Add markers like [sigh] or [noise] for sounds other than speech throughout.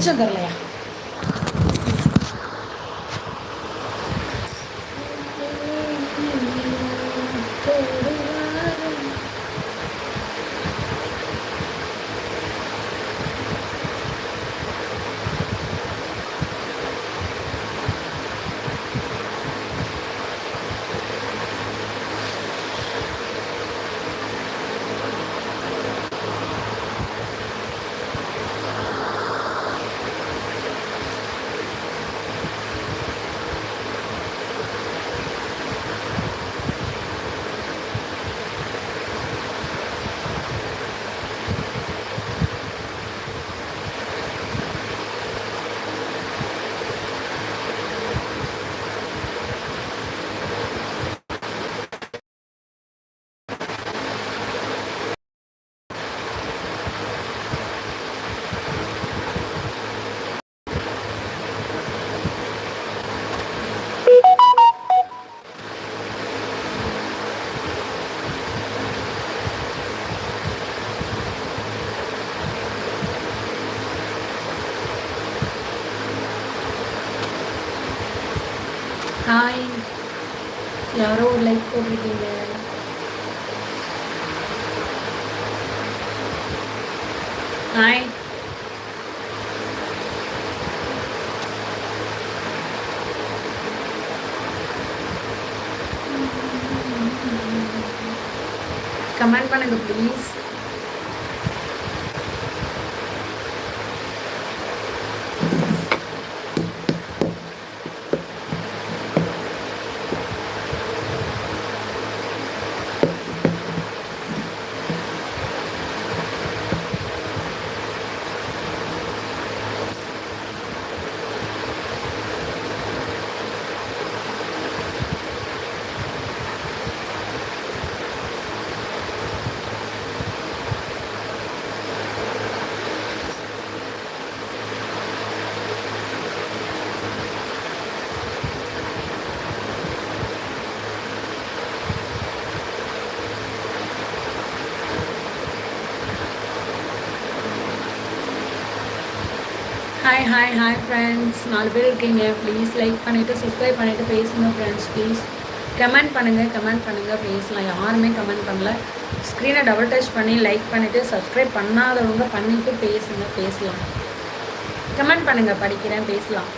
这个了呀。யாரோ ஒரு லைக் போட்டிருக்கீங்க. Hi comment பண்ணுங்க ப்ளீஸ் ஹாய் ஹாய் ஃப்ரெண்ட்ஸ் நாலு பேர் இருக்கீங்க. ப்ளீஸ் லைக் பண்ணிவிட்டு சப்ஸ்கிரைப் பண்ணிவிட்டு பேசுங்க ஃப்ரெண்ட்ஸ் ப்ளீஸ் கமெண்ட் பண்ணுங்கள் கமெண்ட் பண்ணுங்கள் பேசலாம் யாருமே கமெண்ட் பண்ணல. ஸ்க்ரீனை டபுள் டச் பண்ணி லைக் பண்ணிவிட்டு சப்ஸ்கிரைப் பண்ணாதவங்க பண்ணிவிட்டு பேசுங்க பேசலாம். கமெண்ட் பண்ணுங்கள் படிக்கிறேன் பேசலாம்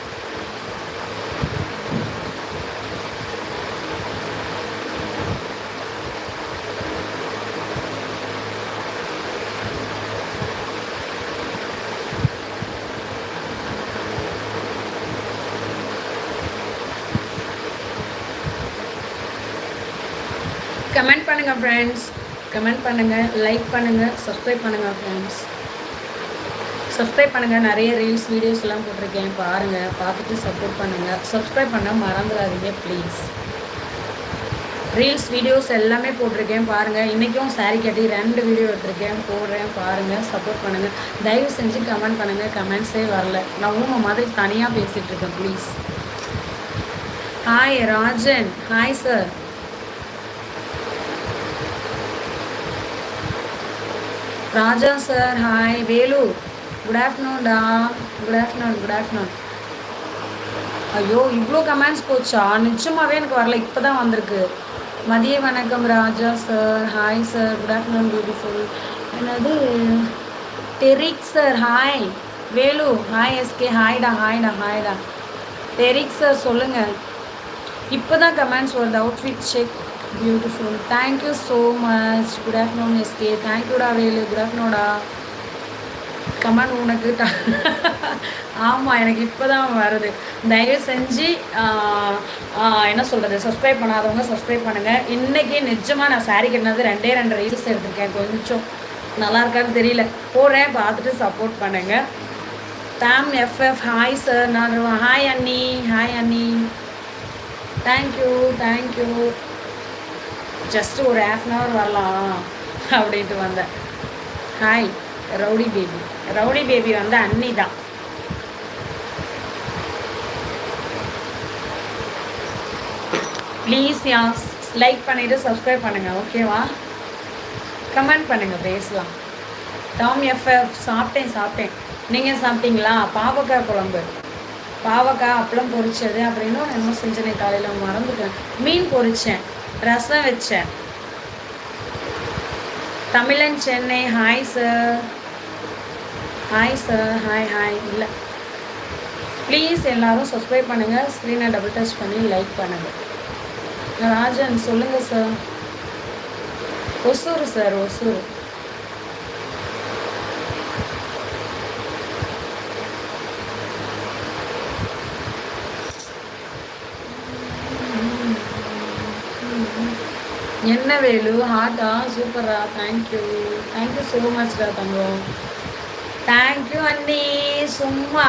கமெண்ட் பண்ணுங்கள் ஃப்ரெண்ட்ஸ் கமெண்ட் பண்ணுங்கள் லைக் பண்ணுங்கள் சப்ஸ்கிரைப் பண்ணுங்கள் ஃப்ரெண்ட்ஸ் சப்ஸ்கிரைப் பண்ணுங்கள் நிறைய ரீல்ஸ் வீடியோஸ்லாம் போட்டிருக்கேன். பாருங்கள் பார்த்துட்டு சப்போர்ட் பண்ணுங்கள் சப்ஸ்கிரைப் பண்ண மறந்துடாதீங்க ப்ளீஸ் ரீல்ஸ் வீடியோஸ் எல்லாமே போட்டிருக்கேன். பாருங்கள் இன்றைக்கும் saree கட்டி ரெண்டு வீடியோ எடுத்திருக்கேன். போடுறேன் பாருங்கள் சப்போர்ட் பண்ணுங்கள் தயவு செஞ்சு கமெண்ட் பண்ணுங்கள் கமெண்ட்ஸே வரல. நான் உங்கள் மாதிரி தனியாக பேசிகிட்ருக்கேன் please hi Rajan. Hi sir Raja sir hi Velu good ஆஃப்டர்நூன்டா good afternoon good afternoon ஐயோ இவ்வளோ கமெண்ட்ஸ் போச்சா? நிச்சயமாகவே எனக்கு வரல. இப்போ தான் வந்திருக்கு. மதிய வணக்கம் Raja sir. Hi sir good afternoon beautiful என்னது? Derick sir hi Velu hi SK ஹாய்டா ஹாய்டா ஹாய்டா டெரிக் சார் சொல்லுங்கள் இப்போ தான் கமெண்ட்ஸ் வருது. Outfit check beautiful thank you so much good afternoon SK தேங்க்யூடா Velu good ஆஃப்டர்நூன்டா கமான் உனக்கு. [laughs] ஆமாம் எனக்கு இப்போ தான் வருது. தயவு செஞ்சு என்ன சொல்கிறது சப்ஸ்கிரைப் பண்ணாதவங்க சப்ஸ்கிரைப் பண்ணுங்கள் இன்றைக்கி நிஜமாக நான் சாரீ கட்டினது ரெண்டே ரெண்டு ரீல்ஸ் எடுத்திருக்கேன். கொஞ்சம் நல்லா இருக்கான்னு தெரியல. போகிறேன் பார்த்துட்டு சப்போர்ட் பண்ணுங்கள் தாம் எஃப்எஃப் ஹாய் சார் நான் ஹாய் அண்ணி ஹாய் அண்ணி thank you thank you just ஒரு ஆஃப் அன் ஹவர் வரலாம் அப்படின்ட்டு வந்தேன். Hi rowdy baby rowdy baby வந்து அண்ணி தான். ப்ளீஸ் யா லைக் பண்ணிவிட்டு சப்ஸ்கிரைப் பண்ணுங்கள் ஓகேவா கமெண்ட் பண்ணுங்கள் பேசலாம். டாம் எஃப்எஃப் சாப்பிட்டேன் சாப்பிட்டேன். நீங்கள் சாப்பிட்டீங்களா? பாவக்காய் குழம்பு. பாவக்காய் அப்பளம் பொரிச்சது அப்படின்னு என்ன செஞ்சேன் காலையில் மறந்துட்டேன். மீன் பொரித்தேன் ரசம் வச்சேன் Tamilan Chennai hi sir hi sir hi hi இல்லை. ப்ளீஸ் எல்லோரும் சப்ஸ்கிரைப் பண்ணுங்கள் ஸ்க்ரீனை டபுள் டச் பண்ணி லைக் பண்ணுங்கள் ராஜன் சொல்லுங்கள் சார் ஒசூர் சார் ஒசூர். என்ன வேலு? ஹார்ட்டா சூப்பரா thank you thank you so மச்டா தங்கம். தேங்க்யூ அண்ணி. சும்மா.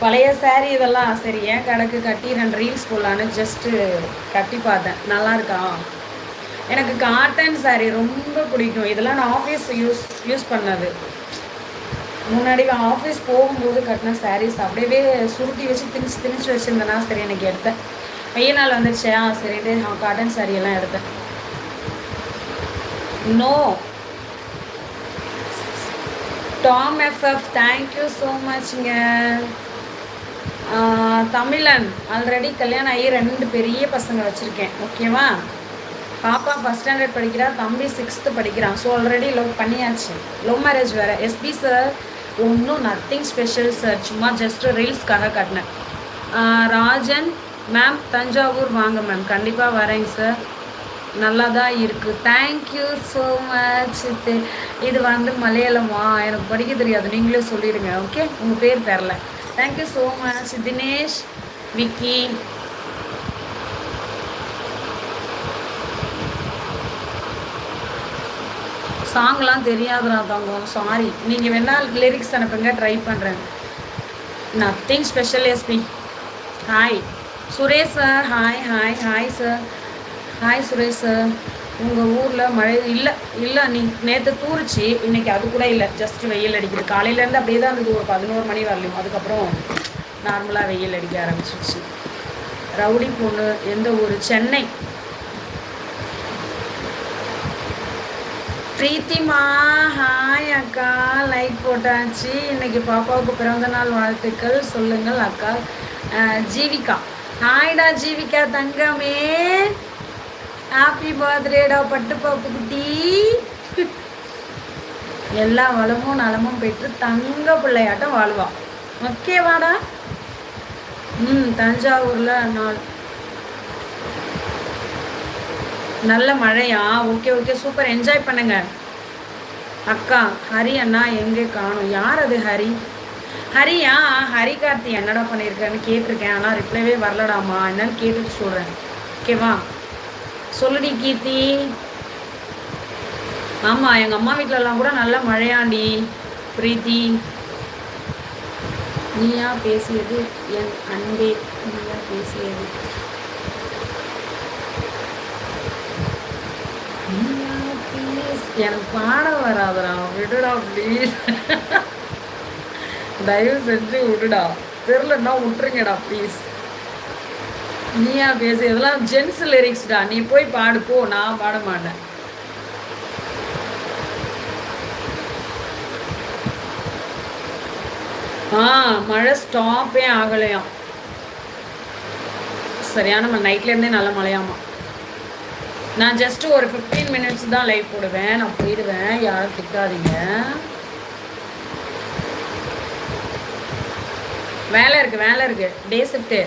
பழைய சாரீ இதெல்லாம் சரி ஏன் கணக்கு கட்டி நான் ரீல்ஸ் போடலான்னு ஜஸ்ட்டு கட்டி பார்த்தேன். நல்லா இருக்கா? எனக்கு காட்டன் சாரீ ரொம்ப பிடிக்கும். இதெல்லாம் நான் ஆஃபீஸ் யூஸ் யூஸ் பண்ணது. முன்னாடி நான் ஆஃபீஸ் போகும்போது கட்டின சாரீஸ் அப்படியே சுருட்டி வச்சு திணிச்சு திணிச்சு வச்சுருந்தேன்னா சரி எனக்கு எடுத்தேன். வெய்ய நாள் வந்துடுச்சே சரிட்டு காட்டன் சாரீ எல்லாம் எடுத்தேன். No Tom FF thank you so மச்ங்க தமிழன் ஆல்ரெடி கல்யாணம் ஆகி ரெண்டு பெரிய பசங்க வச்சுருக்கேன் ஓகேவா பாப்பா ஃபஸ்ட் ஸ்டாண்டர்ட் படிக்கிறா தம்பி சிக்ஸ்த்து படிக்கிறான் ஸோ ஆல்ரெடி லவ் பண்ணியாச்சு. லவ் மேரேஜ் வேறு. எஸ்பி சார் ஒன்றும் நத்திங் ஸ்பெஷல் சார் சும்மா ஜஸ்ட் ரீல்ஸ்க்காக கட்டினேன். ராஜன் மேம் தஞ்சாவூர் வாங்க மேம் கண்டிப்பாக வரேங்க சார் நல்லா தான் இருக்குது தேங்க்யூ ஸோ மச் இது வந்து மலையாளமா? எனக்கு படிக்க தெரியாது. நீங்களே சொல்லிடுங்க ஓகே உங்கள் பேர் தெரில thank you so much Dinesh Vicky. சாங்லாம் தெரியாதுடா தங்கம்? சாரி நீங்கள் வேணால் லிரிக்ஸ் அனுப்புங்க ட்ரை பண்ணுறேன் nothing special SP hi Suresh sir hi hi hi sir hi Suresh sir உங்கள் ஊரில் மழை இல்லை இல்லை நீ நேற்று தூரிச்சு இன்றைக்கி அது கூட இல்லை. ஜஸ்ட் வெயில் அடிக்குது. காலையிலேருந்து அப்படியே தான் இருந்தது. ஒரு பதினோரு மணி வரலையும். அதுக்கப்புறம் நார்மலாக வெயில் அடிக்க ஆரம்பிச்சிருச்சு. ரவுடி பொண்ணு எந்த ஊர்? சென்னை. பிரீத்திமா ஹாய் அக்கா. லைக் போட்டாச்சு. இன்னைக்கு பாப்பாவுக்கு பிறந்த நாள் வாழ்த்துக்கள். சொல்லுங்கள் அக்கா. ஜீவிகா. ஹாய்டா ஜீவிகா தங்கமே. ஹாப்பி பர்த்டேடா பட்டு பாப்பு குட்டி. எல்லா வளமும் நலமும் பெற்று தங்க பிள்ளையாட்டம் வாழ்வா. ஓகேவாடா ம் தஞ்சாவூரில் நாள் நல்ல மழையா? ஓகே ஓகே சூப்பர் என்ஜாய் பண்ணுங்க. அக்கா ஹரி அண்ணா எங்கே காணும்? யார் அது ஹரி? ஹரியா? ஹரி கார்த்தி என்னடா பண்ணியிருக்கேன்னு கேட்டிருக்கேன். ஆனால் ரிப்ளைவே வரலடாமா? என்னன்னு கேட்டுட்டு சொல்கிறேன் ஓகேவா சொல்லுடி கீர்த்தி. ஆமாம் எங்கள் அம்மா வீட்டிலலாம் கூட நல்லா மழையாண்டி பிரீத்தி. நீயா பேசியது என் அன்பே நீயா பேசியது. எனக்கு பாட வராதரா விடுடா ப்ளீஸ் தயவு செஞ்சு விடுடா. தெரிலன்னா விட்டுருங்கடா ப்ளீஸ் நீயா பேசு இதெல்லாம் ஜென்ஸ் லிரிக்ஸ்டா நீ போய் பாடு போ. நான் பாட மாட்டேன். ஆ மழை ஸ்டாப்பே ஆகலையாம். சரியான நைட்லேருந்தே நல்ல மழையாமா. நான் ஜஸ்ட் ஒரு ஃபிஃப்டீன் மினிட்ஸ் தான் லைவ் போடுவேன். நான் போயிடுவேன். யாரும் திட்டாதீங்க. வேலை இருக்குது வேலை இருக்குது டே ஷிஃப்ட்டு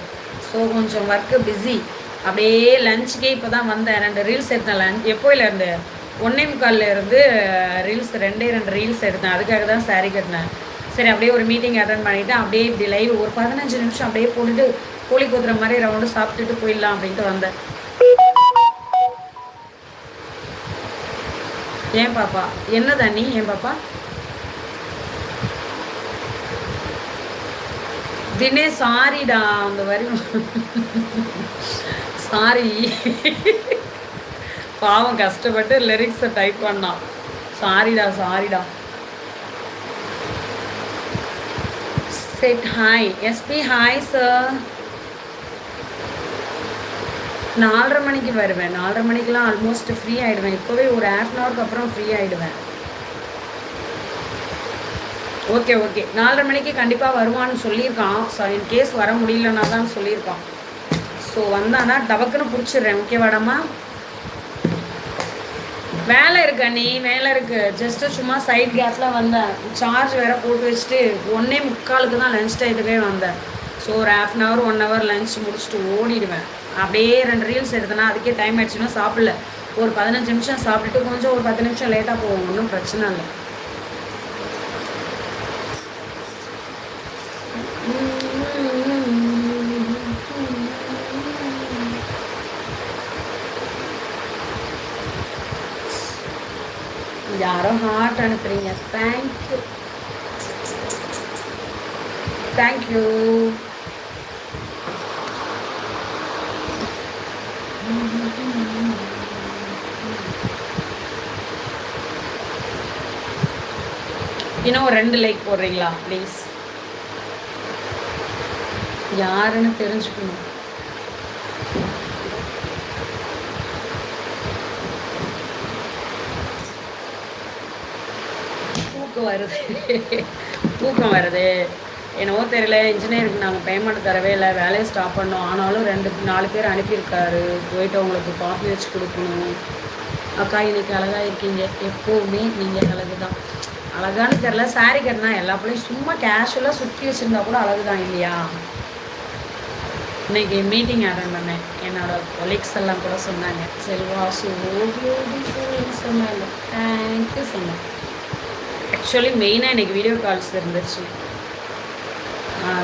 ஸோ கொஞ்சம் ஒர்க்கு பிஸி அப்படியே லஞ்சுக்கே இப்போ தான் வந்தேன். ரெண்டு ரீல்ஸ் எடுத்தேன். லஞ்ச் எப்போயிலேருந்து ஒன்னே முக்காலில் இருந்து ரீல்ஸ் ரெண்டே ரெண்டு ரீல்ஸ் எடுத்தேன். அதுக்காக தான் சாரீ கட்டினேன். சரி அப்படியே ஒரு மீட்டிங் அட்டன் பண்ணிவிட்டு அப்படியே இப்படி லைவ் ஒரு பதினஞ்சு நிமிஷம் அப்படியே போட்டுட்டு கோழி குத்துற மாதிரி ரவுண்டு சாப்பிட்டுட்டு போயிடலாம் அப்படின்ட்டு வந்தேன். ஏன் பாப்பா? என்ன தண்ணி ஏன் பாப்பா? தினே சாரிடா அந்த வரி. சாரி. பாவம் கஷ்டப்பட்டு லிரிக்ஸை டைப் பண்ணான் சாரிடா சாரிடா. Set hi SP hi sir நாலரை மணிக்கு வருவேன். நாலரை மணிக்கெலாம் ஆல்மோஸ்ட் ஃப்ரீ ஆகிடுவேன் இப்போவே ஒரு ஹாஃப் அன் ஹவருக்கு அப்புறம் ஃப்ரீ ஆகிடுவேன் ஓகே ஓகே. நாலரை மணிக்கு கண்டிப்பாக வருவான்னு சொல்லியிருக்கான். ஸோ இன் கேஸ் வர முடியலன்னா தான் சொல்லியிருக்கான். ஸோ வந்தானா டபக்குன்னு பிடிச்சிடுறேன். ஓகேவாடாமா வேலை இருக்கு நீ வேலை இருக்கு. ஜஸ்ட்டு சும்மா சைட் கேப்பில் வந்தேன். சார்ஜ் வேற போட்டு வச்சுட்டு ஒன்னே முக்காலுக்கு தான் லஞ்ச் டைத்துக்கே வந்தேன். ஸோ ஒரு half an hour one hour lunch முடிச்சுட்டு ஓடிடுவேன். அப்படியே ரெண்டு ரீல்ஸ் எடுத்தேன்னா அதுக்கே டைம் ஆயிடுச்சுன்னா சாப்பிடல. ஒரு பதினஞ்சு நிமிஷம் சாப்பிட்டுட்டு கொஞ்சம் ஒரு பத்து நிமிஷம் லேட்டாக போவோம் ஒன்றும் பிரச்சனை இல்லை. யாரோ ஹார்ட் அனுப்புறீங்க தேங்க்யூ தேங்க்யூ இன்னும் ஒரு ரெண்டு லைக் போடுறீங்களா ப்ளீஸ் யாருன்னு தெரிஞ்சுக்கணும் தூக்கம் வருது. தூக்கம் வருது. என்னவோ தெரியல இன்ஜினியருக்கு நாங்கள் பேமெண்ட் தரவே இல்லை வேலையை ஸ்டாப் பண்ணோம். ஆனாலும் ரெண்டு நாலு பேர் அனுப்பியிருக்காரு. போயிட்டு அவங்களுக்கு காஃபி வச்சு கொடுக்கணும். அக்கா இன்னைக்கு அழகாக இருக்கீங்க. எப்போவுமே நீங்கள் அழகு தான் அழகான்னு தெரில சாரி கட்டினா எல்லா பிள்ளையும் சும்மா கேஷுவலாக சுற்றி வச்சுருந்தா கூட அழகு தான் இல்லையா? இன்னைக்கு மீட்டிங் அட்டன் பண்ணேன். என்னோட கொலீக்ஸ் எல்லாம் கூட சொன்னாங்க. செல்வா சோ சொன்னாங்க. தேங்க்யூ சொன்னேன் ஆக்சுவலி மெயினாக எனக்கு வீடியோ கால்ஸ் இருந்துச்சு.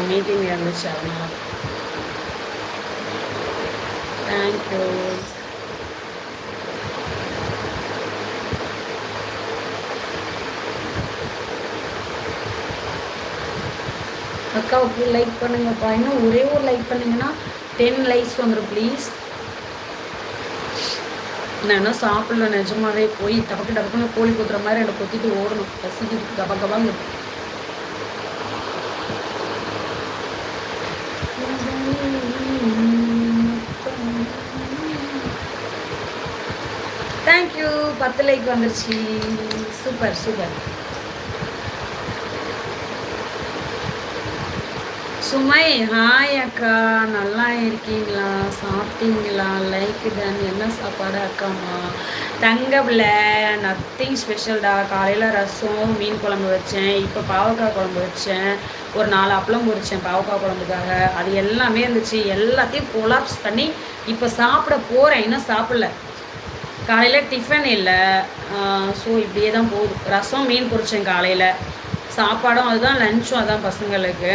மீட்டிங் இருந்துச்சு அதனால. தேங்க்யூ அக்காவுக்கு லைக் பண்ணுங்கப்பா. இன்னும் ஒரே ஒரு லைக் பண்ணுங்கன்னா டென் லைக்ஸ் வந்துடும் ப்ளீஸ் நான் என்ன சாப்பிடல நிஜமாவே போய் டபக்கு டபக்குன்னு கோழி குத்துற மாதிரி என்னை கொத்திட்டு ஓடணும். பசிக்கு கப கபாங்க தேங்க்யூ பத்து லைக் வந்துருச்சு. Super super. சுமை ஹாய் அக்கா. நல்லா இருக்கீங்களா? சாப்பிட்டீங்களா? லைக் டன் என்ன சாப்பாடு அக்காம்மா தங்கபில் நத்திங் ஸ்பெஷல்டா காலையில் ரசம் மீன் குழம்பு வச்சேன். இப்போ பாவக்காய் குழம்பு வச்சேன். ஒரு நாலு அப்பளம் பொரிச்சேன் பாவக்காய் குழம்புக்காக. அது எல்லாமே இருந்துச்சு. எல்லாத்தையும் கொலாப்ஸ் பண்ணி இப்போ சாப்பிட போகிறேன் இன்னும் சாப்பிடல. காலையில் டிஃபன் இல்லை. ஸோ இப்படியே தான் போகுது. ரசம் மீன் பொரிச்சேன் காலையில். சாப்பாடும் அதுதான் லஞ்சும் அதுதான் பசங்களுக்கு.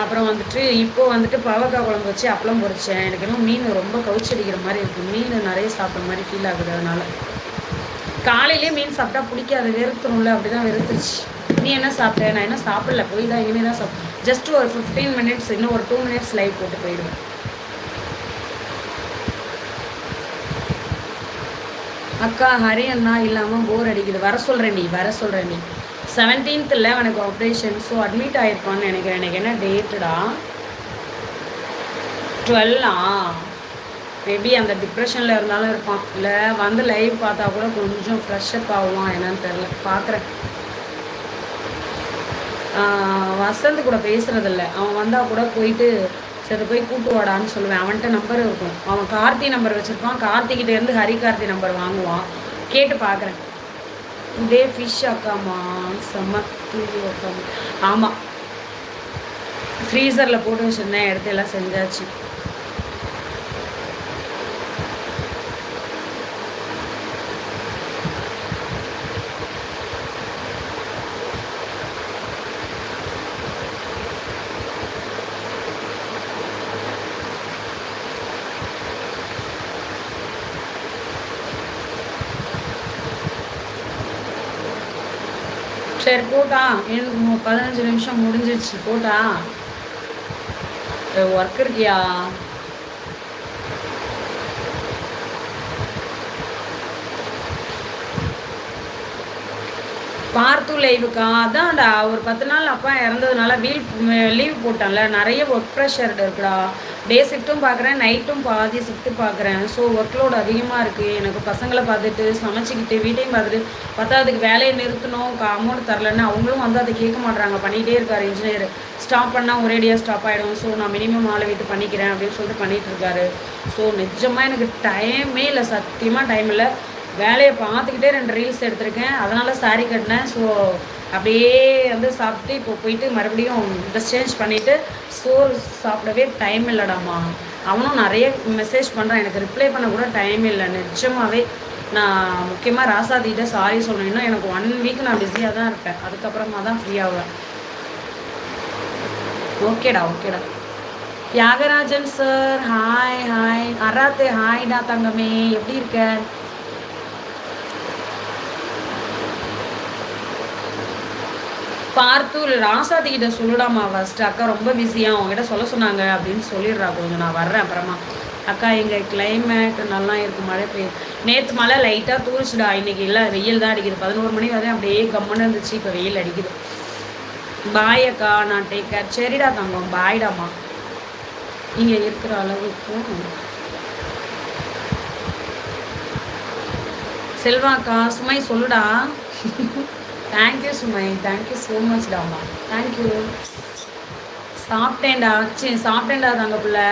அப்புறம் வந்துட்டு இப்போ வந்துட்டு பாவக்காய் குழம்பு வச்சு அப்பளம் பொரிச்சேன். எனக்கு இன்னும் மீன் ரொம்ப கவுச்சடிக்கிற மாதிரி இருக்குது மீன் நிறைய சாப்பிட்ற மாதிரி ஃபீல் ஆகுது அதனால. காலையிலே மீன் சாப்பிட்டா பிடிக்காது. வெறுத்தணும்ல அப்படி தான் வெறுத்துச்சு நீ என்ன சாப்பிட்ட? நான் என்ன சாப்பிடல. போய் தான் இனிமேல் தான் சாப்பிட்டேன் ஜஸ்ட் ஒரு ஃபிஃப்டீன் மினிட்ஸ் இன்னும் ஒரு டூ மினிட்ஸ் லைவ் போட்டு போயிடுவேன். அக்கா ஹரி அண்ணா இல்லாமல் போர் அடிக்குது. வர சொல்கிறேன் நீ வர சொல்கிறேன் நீ. செவன்டீன்த்தில் எனக்கு ஆப்ரேஷன் ஸோ அட்மிட் ஆகிருப்பான்னு நினைக்கிறேன். எனக்கு என்ன டேட்டுடா டுவெல்லா மேபி அந்த டிப்ரெஷனில் இருந்தாலும் இருப்பான். இல்லை வந்து லைவ் பார்த்தா கூட கொஞ்சம் ஃப்ரெஷ்அப் ஆகுவான் என்னன்னு தெரில பார்க்குறேன். வசந்த் கூட பேசுகிறதில்ல அவன் வந்தால் கூட போயிட்டு சரி போய் கூட்டு வாடான்னு சொல்லுவேன். அவன்கிட்ட நம்பர் இருக்கும். அவன் கார்த்தி நம்பர் வச்சுருப்பான். கார்த்திகிட்டேருந்து ஹரி கார்த்தி நம்பர் வாங்குவான். கேட்டு பார்க்குறேன். இதே ஃபிஷ் அக்காமா செம்ம தூவி அக்காமா ஆமாம் ஃப்ரீசரில் போட்டு வச்சுருந்தேன் எடுத்து எல்லாம் செஞ்சாச்சு. சரி போட்டா. எனக்கு பதினஞ்சு நிமிஷம் முடிஞ்சிருச்சு. போட்டா. ஒர்க் இருக்கியா? பார்த்து லைவுக்கா அதான்டா ஒரு பத்து நாள் அப்பா இறந்ததுனால வீல் லீவ் போட்டான்ல. நிறைய ஒர்க் ப்ரெஷர் இருக்குடா. டே ஷிஃப்ட்டும் பார்க்குறேன் நைட்டும் பாதி ஷிஃப்ட்டு பார்க்குறேன். ஸோ ஒர்க் லோடு அதிகமாக இருக்குது எனக்கு பசங்களை பார்த்துட்டு சமைச்சிக்கிட்டு வீட்டையும் பார்த்துட்டு பத்தாவதுக்கு வேலையை நிறுத்தணும் அமௌண்ட் தரலன்னு அவங்களும் வந்து அதை கேட்க மாட்றாங்க. பண்ணிகிட்டே இருக்கார் இன்ஜினியர் ஸ்டாப் பண்ணால் ஒரேடியாக ஸ்டாப் ஆகிடும் ஸோ நான் மினிமம் ஆளை வீட்டு பண்ணிக்கிறேன் அப்படின்னு சொல்லிட்டு பண்ணிகிட்டு இருக்காரு. ஸோ நிஜமாக எனக்கு டைமே இல்லை. சத்தியமாக டைம் இல்லை. வேலையை பார்த்துக்கிட்டே ரெண்டு ரீல்ஸ் எடுத்திருக்கேன். அதனால் சாரி கட்டினேன். ஸோ அப்படியே வந்து சாப்பிட்டு இப்போ போயிட்டு மறுபடியும் ட்ரெஸ் சேஞ்ச் பண்ணிவிட்டு சோறு சாப்பிடவே டைம் இல்லைடாமா? அவனும் நிறைய மெசேஜ் பண்ணுறான் எனக்கு ரிப்ளை பண்ண கூட டைம் இல்லை. நிஜமாகவே நான் முக்கியமாக ராசாதிகிட்ட சாரி சொல்லணும். எனக்கு ஒன் வீக் நான் பிஸியாக தான் இருப்பேன். அதுக்கப்புறமா தான் ஃப்ரீ ஆகுவேன் ஓகேடா ஓகேடா தியாகராஜன் சார் ஹாய் ஹாய் அராத்தே ஹாய்டா தங்கமே. எப்படி இருக்க? பார்த்து ராசாதி கிட்ட சொல்லிடாமா ஃபஸ்ட்டு அக்கா ரொம்ப பிஸியாக அவங்ககிட்ட சொல்ல சொன்னாங்க அப்படின்னு சொல்லிடுறா. கொஞ்சம் நான் வர்றேன் அப்புறமா. அக்கா எங்கள் கிளைமேட் நல்லா இருக்குது மழை பெய்யுது நேற்று மழை லைட்டாக தூரிச்சுடா. இன்றைக்கி இல்லை வெயில் தான் அடிக்குது. பதினோரு மணி வரையும் அப்படியே கம்முன்னு இருந்துச்சு. இப்போ வெயில் அடிக்குது. பாய் அக்கா நான் டேக் கேர் சரிடா தங்கம். பாய்டாமா இங்கே இருக்கிற அளவுக்கு செல்வாக்கா சுமை சொல்லுடா. [laughs] தேங்க்யூ சுமை தேங்க்யூ ஸோ மச் டாமா தேங்க்யூ சாப்பிட்டேன்டா சரி சாப்பிட்டேன்டா தாங்க பிள்ளை.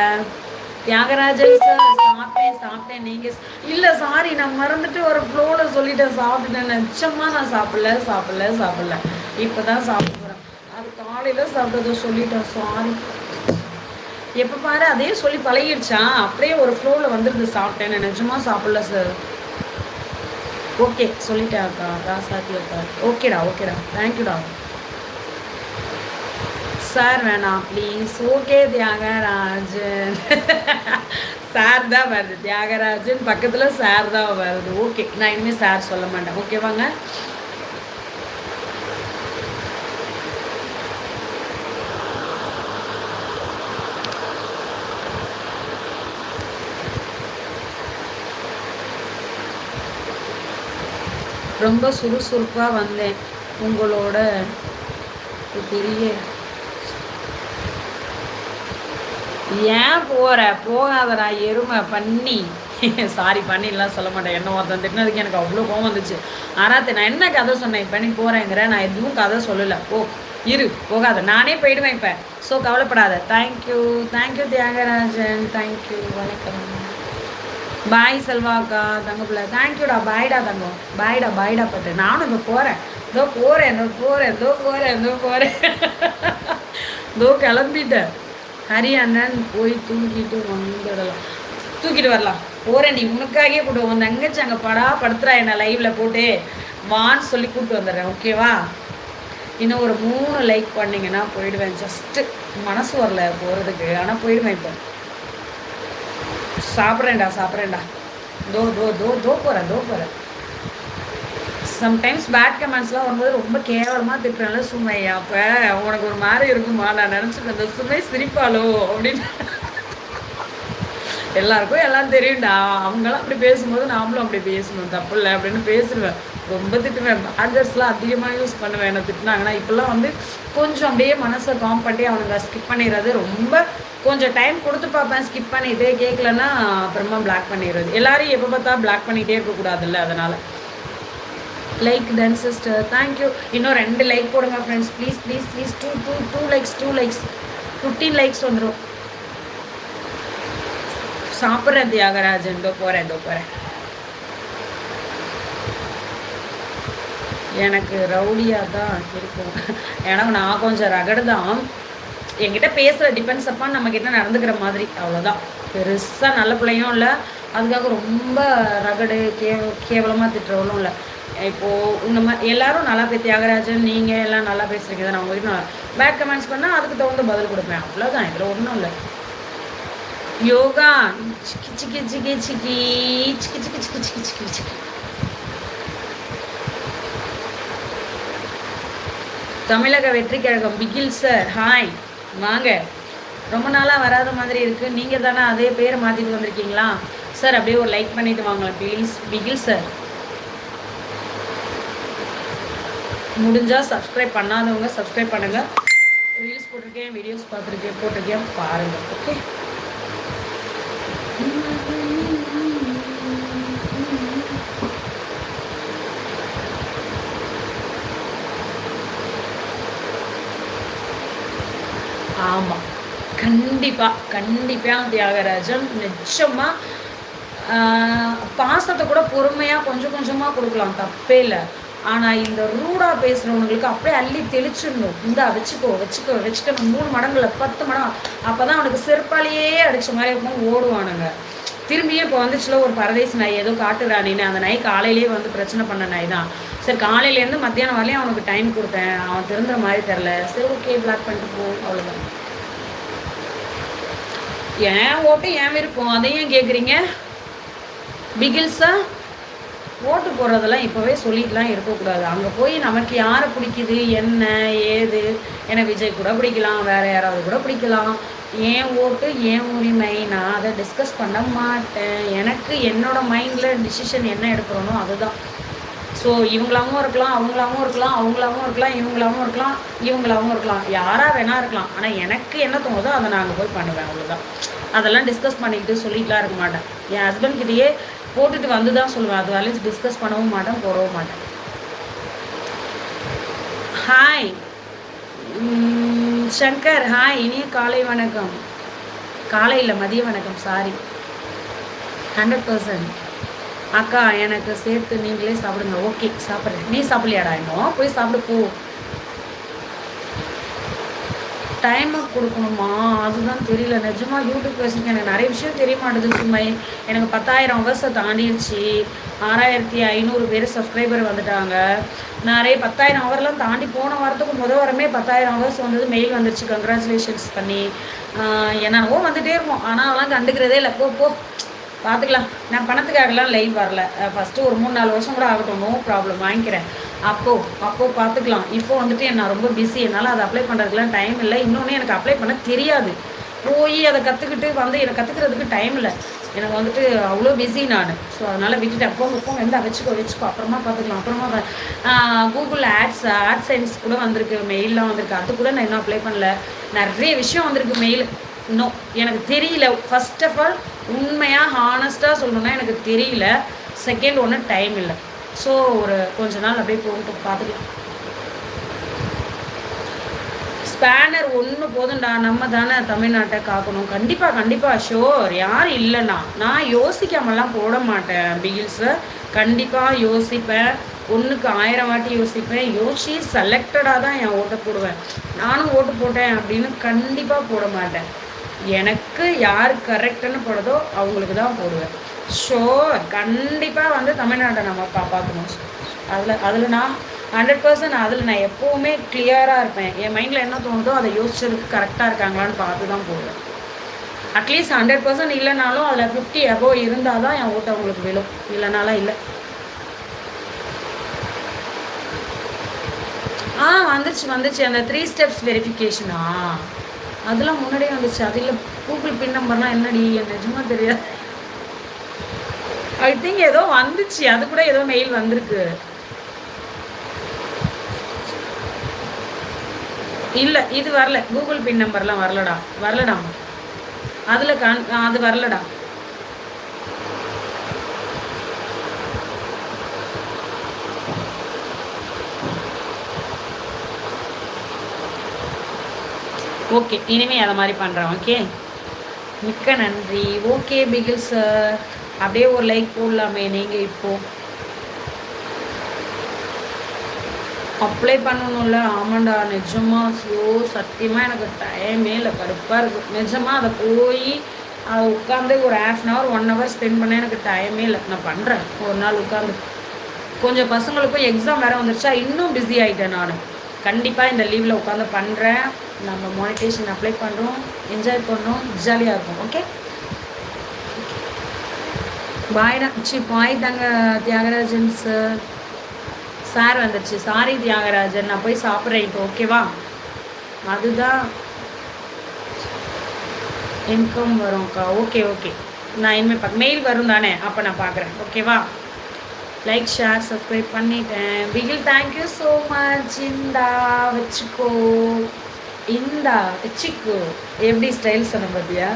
தியாகராஜன் சார் சாப்பிட்டேன் சாப்பிட்டேன் நீங்கள் இல்லை சாரி நான் மறந்துட்டு ஒரு ஃப்ளோவில் சொல்லிட்டேன் சாப்பிட்டேன் நிச்சயமாக நான் சாப்பிடல சாப்பிடல சாப்பிடல. இப்போ தான் சாப்பிட்றேன் அது காலையில் சாப்பிட்டதை சொல்லிட்டேன் சாரி எப்போ பாரு அதே சொல்லி பழகிடுச்சா? அப்படியே ஒரு ஃப்ளோவில் வந்துடுது சாப்பிட்டேன் நிஜமாக சாப்பிடல சார் ஓகே சொல்லிட்டேன் அக்கா. ராசாத்தி அக்கா. ஓகேடா ஓகேடா. தேங்க்யூடா சார் வேணாம் ப்ளீஸ் ஓகே தியாகராஜன். சார் தான் வருது. தியாகராஜன் பக்கத்தில் சார் தான் வருது. ஓகே நான் இனிமேல் சார் சொல்ல மாட்டேன். ஓகேவாங்க ரொம்ப சுறுசுறுப்பாக வந்தேன். உங்களோட பெரிய ஏன் போகிற போகாதடா எருமை பண்ணி. சாரி பண்ணிடலாம் சொல்ல மாட்டேன். என்ன ஒருத்தன் திட்டினதுக்கு எனக்கு அவ்வளோ கோவம் வந்துச்சு. ஆறாத்து நான் என்ன கதை சொன்னேன்? பண்ணி போகிறேங்கிற நான் எதுவும் கதை சொல்லலை. ஓ இரு போகாத. நானே போயிடுவேன் இப்போ. ஸோ கவலைப்படாத. Thank you thank you Thiagarajan. தேங்க்யூ வணக்கம். பாய் செல்வாக்கா தங்க பிள்ளை தேங்க்யூடா பாய்டா தங்கம். பாய்டா பாய்டா பட்டு. நானும் இப்போ போகிறேன் இதோ போகிறேன் இதோ போகிறேன் இதோ போகிறேன் இதோ போகிறேன் இதோ கிளம்பிட்டேன். ஹரி அண்ணன் போய் தூக்கிட்டு வந்துடலாம். தூக்கிட்டு வரலாம். போகிறேன் நீ உனக்காகவே கூட்டு உன் தங்கச்சி அங்கே படா படுத்துறா என்ன லைவில் போட்டு. வான்னு சொல்லி கூப்பிட்டு வந்துடுறேன் ஓகேவா இன்னும் ஒரு மூணு லைக் பண்ணிங்கன்னா போயிடுவேன். ஜஸ்ட்டு மனசு வரல போகிறதுக்கு ஆனால் போயிடுவேன் இப்போ. சாப்பிட்றேன்டா சாப்பிட்றேன்டா. தோ தோ தோ தோ போகிறேன் தோ போகிறேன் சம்டைம்ஸ் பேட் கமெண்ட்ஸ்லாம் வரும்போது ரொம்ப கேவலமாக திட்டுறேன்ல சுமை அப்போ உனக்கு ஒரு மாதிரி இருக்குமா? நான் நினச்சிட்டு அந்த சுமை சிரிப்பாளோ? அப்படின்னு. எல்லாருக்கும் எல்லாம் தெரியும்டா. அவங்களாம் அப்படி பேசும்போது நாமளும் அப்படி பேசணும். தப்பு இல்லை அப்படின்னு பேசுவேன் ரொம்ப திட்டுவேன். பேட்வர்ட்ஸ்லாம் அதிகமாக யூஸ் பண்ணுவேன். என்ன திட்டினாங்கன்னா இப்போல்லாம் வந்து கொஞ்சம் அப்படியே மனசை காம் பண்ணி அவனுங்க ஸ்கிப் பண்ணிடுறது ரொம்ப கொஞ்சம் டைம் கொடுத்து பார்ப்பேன். ஸ்கிப் பண்ணிட்டு கேட்கலன்னா அப்புறமா பிளாக் பண்ணிடுறது. எல்லாரையும் எப்போ பார்த்தா பிளாக் பண்ணிகிட்டே இருக்கக்கூடாதுல்ல அதனால். லைக் தென் சிஸ்டர் தேங்க்யூ இன்னும் ரெண்டு லைக் போடுங்க friends please please please two two two likes two likes fifteen likes வந்துடும் சாப்பிட்றேன் தியாகராஜன். இதோ போகிறேன் இதோ போகிறேன் எனக்கு ரவுடியாக தான் இருக்கும். ஏன்னா நான் கொஞ்சம் ரகடு தான் என்கிட்ட பேசுகிற டிபெண்ட்ஸ் அப்பா நம்மக்கிட்ட நடந்துக்கிற மாதிரி. அவ்வளோதான் பெருசாக நல்ல பிள்ளையும் இல்லை. அதுக்காக ரொம்ப ரகடு கே கேவலமாக திட்டுறவளும் இல்லை. இப்போது இந்த மாதிரி எல்லாரும் நல்லா பே தியாகராஜன் நீங்கள் எல்லாம் நல்லா பேசுகிறீங்க தான் நான் உங்களுக்கு நான் பேட் கமெண்ட்ஸ் பண்ணால் அதுக்கு தகுந்த பதில் கொடுப்பேன். அவ்வளோதான் இதில் ஒன்றும் இல்லை. யோகா. சிக்கி சிக்கி சிக்கி. சிக்கி சிக்கி சிக்கி சிக்கி சிக்கி சிக்கி. தமிழக வெற்றி கழகம் பிகில் சார் ஹாய் வாங்க. ரொம்ப நாளாக வராத மாதிரி இருக்குது நீங்கள் தானே அதே பேரை மாற்றிட்டு வந்திருக்கீங்களா? சார் அப்படியே ஒரு லைக் பண்ணிவிட்டு வாங்க ப்ளீஸ் பிகில் சார் முடிஞ்சால் சப்ஸ்கிரைப் பண்ணாதவங்க சப்ஸ்கிரைப் பண்ணுங்கள் ரீல்ஸ் போட்டிருக்கேன் வீடியோஸ் பார்த்துருக்கேன் போட்டிருக்கேன் பாருங்கள் ஓகே ஆமாம் கண்டிப்பாக கண்டிப்பாக தியாகராஜன் நிச்சயமாக பாசத்தை கூட பொறுமையாக கொஞ்சம் கொஞ்சமாக கொடுக்கலாம் தப்பே இல்லை. ஆனால் இந்த ரூடாக பேசுகிறவங்களுக்கு அப்படியே அள்ளி தெளிச்சிடணும். இந்த வச்சுக்கோ வச்சுக்கோ வச்சுக்கணும் மூணு மடங்குல பத்து மடம் அப்போ தான் அவனுக்கு செருப்பாலேயே அடித்த மாதிரி இருக்கும் ஓடுவானுங்க. திரும்பியே இப்போ வந்துச்சுல ஒரு பரதேசி நாய் ஏதோ காட்டுறானின்னு அந்த நாய் காலையிலேயே வந்து பிரச்சனை பண்ண நாய் தான். சரி காலையிலேருந்து மத்தியானம் வரலையும் அவனுக்கு டைம் கொடுத்தேன். அவன் திருந்துற மாதிரி தெரில சரி ஓகே பிளாக் பண்ணிட்டு போ அவ்வளோதான் ஏன் ஓட்டு ஏன் விருப்பம்? அதையும் கேட்குறீங்க பிகில்ஸா? ஓட்டு போடுறதெல்லாம் இப்போவே சொல்லிட்டுலாம் இருக்கக்கூடாது. அங்கே போய் நமக்கு யாரை பிடிக்குது என்ன ஏது? எனக்கு விஜய் கூட பிடிக்கலாம் வேறு யாராவது கூட பிடிக்கலாம். ஏன் ஓட்டு ஏன் உரிமை? நான் அதை டிஸ்கஸ் பண்ண மாட்டேன். எனக்கு என்னோட மைண்டில் டிசிஷன் என்ன எடுக்கிறோனோ அதுதான். ஸோ இவங்களாவும் இருக்கலாம் அவங்களாவும் இருக்கலாம் அவங்களாவும் இருக்கலாம் இவங்களாவும் இருக்கலாம் இவங்களாவும் இருக்கலாம். யாராக வேணா இருக்கலாம். ஆனால் எனக்கு என்ன தோணுதோ அதை நான் போய் பண்ணுவேன் அவ்வளோதான் அதெல்லாம் டிஸ்கஸ் பண்ணிக்கிட்டு சொல்லிட்டுலாம் இருக்க மாட்டேன். என் ஹஸ்பண்ட் கிட்டேயே போட்டுட்டு வந்து தான் சொல்லுவேன். அது வேலையும் டிஸ்கஸ் பண்ணவும் மாட்டேன் போடவும் மாட்டேன். ஹாய் சங்கர் ஹாய் இனிய காலை வணக்கம். காலை இல்லை மதிய வணக்கம் சாரி ஹண்ட்ரட் பர்சன்ட் அக்கா எனக்கு சேர்த்து நீங்களே சாப்பிடுங்க. ஓகே சாப்பிட்றேன். நீ சாப்பிடலையாடா இன்னும்? போய் சாப்பிடு போ. டைமுக்கு கொடுக்கணுமா? அதுதான் தெரியல. நிஜமாக யூடியூப் பேசுங்க எனக்கு நிறைய விஷயம் தெரிய மாட்டேது சும்மை. எனக்கு பத்தாயிரம் வருஷம் தாண்டிடுச்சு ஆறாயிரத்தி ஐநூறு பேர் சப்ஸ்கிரைபர் வந்துட்டாங்க. நிறைய பத்தாயிரம் ஹவர்லாம் தாண்டி போன வாரத்துக்கு முதல் வாரமே பத்தாயிரம் ஹவர்ஸ் வந்தது மெயில் வந்துருச்சு. கங்க்ராச்சுலேஷன்ஸ் பண்ணி என்னவோ வந்துகிட்டே இருக்கும் ஆனால் அதெல்லாம் கண்டுக்கிறதே இல்லை. போ போ. பார்த்துக்கலாம். நான் பணத்துக்காகலாம் லைவ் வரல. ஃபஸ்ட்டு ஒரு மூணு நாலு வருஷம் கூட ஆகட்டும். நோ ப்ராப்ளம் வாங்கிக்கிறேன். அப்போது அப்போது பார்த்துக்கலாம். இப்போ வந்துட்டு நான் ரொம்ப பிஸி என்னால் அதை அப்ளை பண்ணுறதுக்குலாம் டைம் இல்லை. இன்னொன்று எனக்கு அப்ளை பண்ண தெரியாது. போய் அதை கற்றுக்கிட்டு வந்து எனக்கு கற்றுக்கிறதுக்கு டைம் இல்லை. எனக்கு வந்துட்டு அவ்வளோ பிஸி நான். ஸோ அதனால் விட்டுட்டு அப்போ போங்க. எந்த வச்சுக்கோ வச்சுக்கோ. அப்புறமா பார்த்துக்கலாம். அப்புறமா கூகுள் ஆட்ஸ் ஆட் சயின்ஸ் கூட வந்திருக்கு. மெயிலெலாம் வந்திருக்கு. அது கூட நான் இன்னும் அப்ளை பண்ணல. நிறைய விஷயம் வந்திருக்கு மெயில் இன்னும் எனக்கு தெரியல. ஃபஸ்ட் ஆஃப் ஆல் உண்மையாக ஹானஸ்ட்டாக சொல்லணுன்னா எனக்கு தெரியல. செகண்ட் ஒன்று டைம் இல்லை. ஸோ ஒரு கொஞ்ச நாள் அப்படியே போகட்டும் பார்த்துக்கலாம். ஸ்பேனர் ஒன்று போதும்டா. நம்ம தானே தமிழ்நாட்டை காக்கணும். கண்டிப்பாக கண்டிப்பாக ஷோர் யார் இல்லைண்ணா நான் யோசிக்காமலாம் போட மாட்டேன் பிகில்ஸை கண்டிப்பாக யோசிப்பேன். ஒன்றுக்கு ஆயிரம் வாட்டி யோசிப்பேன். யோசிச்சு செலக்டடாக தான் என் ஓட்டை போடுவேன். நானும் ஓட்டு போட்டேன் அப்படின்னு கண்டிப்பாக போட மாட்டேன். எனக்கு யார் கரெக்டுன்னு போடுதோ அவங்களுக்கு தான் போடுவேன். ஸோ கண்டிப்பாக வந்து தமிழ்நாட்டை நம்ம காப்பாற்றணும் அதில் அதில் நான் ஹண்ட்ரட் பர்சன்ட் அதில் நான் எப்போவுமே கிளியராக இருப்பேன். என் மைண்டில் என்ன தோணுதோ அதை யோசிச்சதுக்கு கரெக்டாக இருக்காங்களான்னு பார்த்து தான் போடுவேன். அட்லீஸ்ட் ஹண்ட்ரட் பர்சன்ட் இல்லைனாலும் அதில் ஃபிஃப்டி அபோவ் இருந்தால் தான் என் ஓட்டை உங்களுக்கு விழும். இல்லைனாலாம் இல்லை. ஆ வந்துச்சு வந்துச்சு அந்த த்ரீ ஸ்டெப்ஸ் வெரிஃபிகேஷனா அதெல்லாம் முன்னாடியே வந்துச்சு. அதில் கூகுள் பின் நம்பர்லாம் என்னடி? என் நிஜமா தெரியாது. ஐ திங்க் ஏதோ வந்துச்சு. அது கூட ஏதோ மெயில் வந்திருக்கு. இல்லை இது வரல. கூகுள் பின் நம்பர்லாம் வரலடா. வரலடா. அதில் கண் அது வரலடா. ஓகே இனிமேல் அதை மாதிரி பண்ணுறேன் ஓகே மிக்க நன்றி. ஓகே பிகில் சார் அப்படியே ஒரு லைக் போடலாமே நீங்கள் இப்போது அப்ளை பண்ணணும்ல? ஆமாண்டா நிஜமாக ஸோ சத்தியமாக எனக்கு டைமே இல்லை கடுப்பாக இருக்குது நிஜமாக அதை போய் அதை உட்காந்து ஒரு half an hour one hour spend பண்ண எனக்கு டைமே இல்லை. நான் பண்ணுறேன் ஒரு நாள் உட்காந்து கொஞ்சம் பசங்களுக்கும் எக்ஸாம் வேறு வந்துருச்சா? இன்னும் பிஸி ஆகிட்டேன் நான். கண்டிப்பாக இந்த லீவில் உட்காந்து பண்ணுறேன் நம்ம மானிட்டேஷன் அப்ளை பண்ணுறோம் என்ஜாய் பண்ணுறோம் ஜாலியாக இருக்கும் ஓகே பாய் சி பாய் தாங்க தியாகராஜன் சார் சார் வந்துருச்சு. சாரி தியாகராஜன். நான் போய் சாப்பிட்றேன் இப்போ. ஓகேவா அதுதான் இன்கம் வரும்க்கா ஓகே ஓகே நான் இனிமேல் பார்க்க மெயில் வரும் தானே அப்போ நான் பார்க்குறேன் ஓகேவா லைக் ஷேர் சப்ஸ்கிரைப் பண்ணிட்டேன். பிகில் தேங்க்யூ ஸோ மச் இந்தா வச்சுக்கோ. இந்தா வச்சுக்கோ. எப்படி ஸ்டைல் சொன்ன பார்த்தியா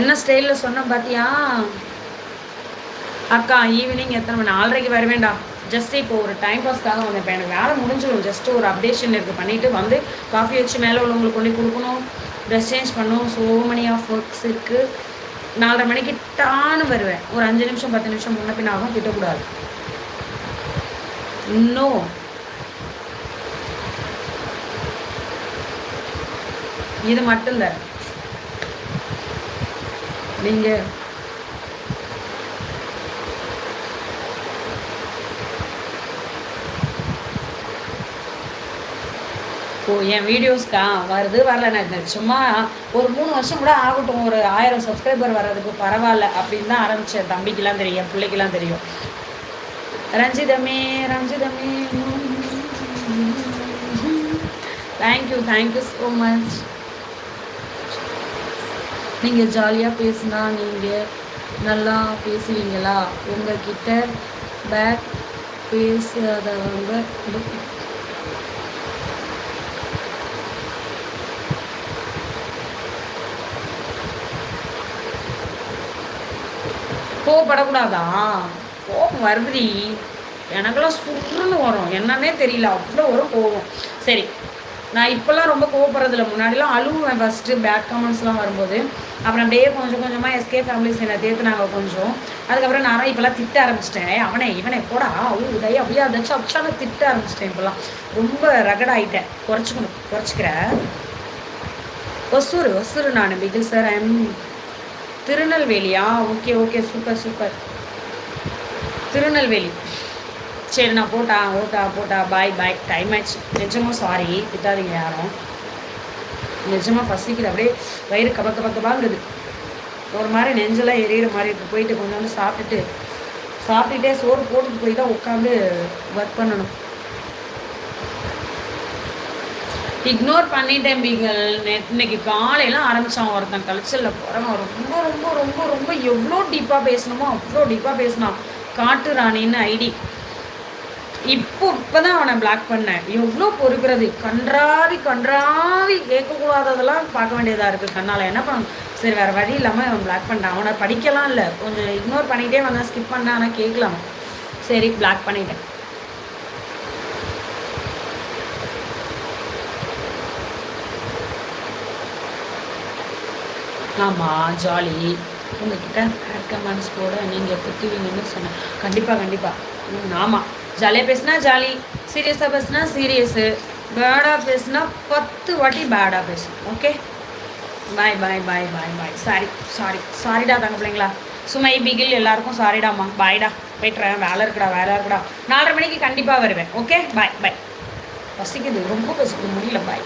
என்ன ஸ்டைலில் சொன்ன பார்த்தியா அக்கா ஈவினிங் எத்தனை மணி? நாலரைக்கு வரவேண்டா ஜஸ்ட் இப்போ ஒரு டைம் பாஸ்க்காக வந்தேன். இப்போ எனக்கு வேலை முடிஞ்சிடும். ஜஸ்ட் ஒரு அப்டேஷன் இருக்குது பண்ணிவிட்டு வந்து காஃபி வச்சு மேலே உள்ளவங்களுக்கு கொண்டு கொடுக்கணும். ட்ரெஸ் சேஞ்ச் பண்ணணும். ஸோ மணி ஆஃப் ஒர்க்ஸ் இருக்குது நாலரை மணிக்கு டான்னு வருவேன். ஒரு அஞ்சு நிமிஷம் பத்து நிமிஷம் முன்ன பின் ஆகும் திட்டக்கூடாது. இன்னும் இது மட்டும் தரேன். நீங்கள் ஓ என் வீடியோஸ்க்கா? வருது வரல. நான் சும்மா ஒரு மூணு வருஷம் கூட ஆகட்டும். ஒரு ஆயிரம் சப்ஸ்கிரைபர் வர்றதுக்கு பரவாயில்ல அப்படின்னு தான் ஆரம்பித்தேன் தம்பிக்கெலாம் தெரியும் என் பிள்ளைக்கெலாம் தெரியும். ரஞ்சிதமே ரஞ்சிதமே. Thank you thank you so much நீங்கள் ஜாலியாக பேசுனா நீங்கள் நல்லா பேசுவீங்களா? உங்ககிட்ட பேக் பேசாதவங்க கோவப்படக்கூடாதா? கோபம் வருதுடி. எனக்கெல்லாம் சுற்றுன்னு வரும். என்னன்னே தெரியல. அவ்வளோ வரும் கோவம் சரி நான் இப்போல்லாம் ரொம்ப கோவப்படுறதில்ல. முன்னாடிலாம் அழுவேன் ஃபஸ்ட்டு பேட் கமெண்ட்ஸ்லாம் வரும்போது. அப்புறம் அப்படியே கொஞ்சம் கொஞ்சமாக எஸ்கே ஃபேமிலிஸ் என்னை தேத்துனாங்க கொஞ்சம். அதுக்கப்புறம் நானும் இப்போல்லாம் திட்ட ஆரம்பிச்சிட்டேன். அவனே இவனே போடா. அவ்வளோ உதய அப்படியே அதாச்சும் அப்சான திட்ட ஆரம்பிச்சிட்டேன் இப்போல்லாம். ரொம்ப ரகடாயிட்டேன். குறைச்சிக்கணும். குறைச்சிக்கிறேன் ஒசூர் ஒசூர் நான் Bigil sir I'm திருநெல்வேலியா okay okay super super Tirunelveli. சரி நான் போட்டா ஓட்டா போட்டா பாய் பாய் டைம் ஆச்சு நிஜமாக சாரி திட்டாதீங்க யாரும். நிஜமாக பசிக்குது அப்படியே வயிறு கப கப ஒரு மாதிரி நெஞ்செல்லாம் எரியிற மாதிரி இருக்குது போயிட்டு கொஞ்சோண்டு சாப்பிட்டுட்டு சாப்பிட்டுட்டே சோறு போட்டுட்டு போய் தான் உட்காந்து ஒர்க் பண்ணணும். இக்னோர் பண்ணிட்டேன் பீங்கள் இன்னைக்கு காலையெல்லாம் ஆரம்பித்தான் ஒருத்தன் கல்ச்சரில் போகிறவன் ரொம்ப ரொம்ப ரொம்ப ரொம்ப எவ்வளோ டீப்பாக பேசணுமோ அவ்வளோ டீப்பாக பேசினான். காட்டு ராணின்னு ஐடி. இப்போ இப்போ தான் அவனை பிளாக் பண்ணேன். எவ்வளோ பொறுக்கிறது? கன்றாவி கன்றாவி கேட்கக்கூடாததெல்லாம் பார்க்க வேண்டியதாக இருக்குது கண்ணால் என்ன பண்ண சரி வேறு வழி இல்லாமல் அவன் பிளாக் பண்ணிட்டான். அவனை படிக்கலாம் இல்லை. கொஞ்சம் இக்னோர் பண்ணிகிட்டே வந்தான் ஸ்கிப் பண்ணான் ஆனால் கேட்கலாம். சரி பிளாக் பண்ணிட்டேன். ஆமாம் ஜாலி உங்ககிட்ட ஹேட் கமெண்ட்ஸ் போட நீங்கள் திட்டுவீங்கன்னு சொன்னேன். கண்டிப்பாக கண்டிப்பாக ம் ஆமாம் ஜாலியாக பேசுனா ஜாலி சீரியஸாக பேசுனா சீரியஸு பேடாக பேசுனா பத்து வாட்டி பேடாக பேசும். Okay bye bye bye bye bye sorry sorry சாரிடா தங்க பிள்ளைங்களா. சுமை பிகில் எல்லாருக்கும் சாரிடாம்மா பாய்டா போய்ட்டுறேன். வேலை இருக்குடா வேலை இருக்குடா. நாலரை மணிக்கு கண்டிப்பாக வருவேன். ஓகே பாய் பாய் பசிக்குது. ரொம்ப பசிக்குது. முடியல. பாய்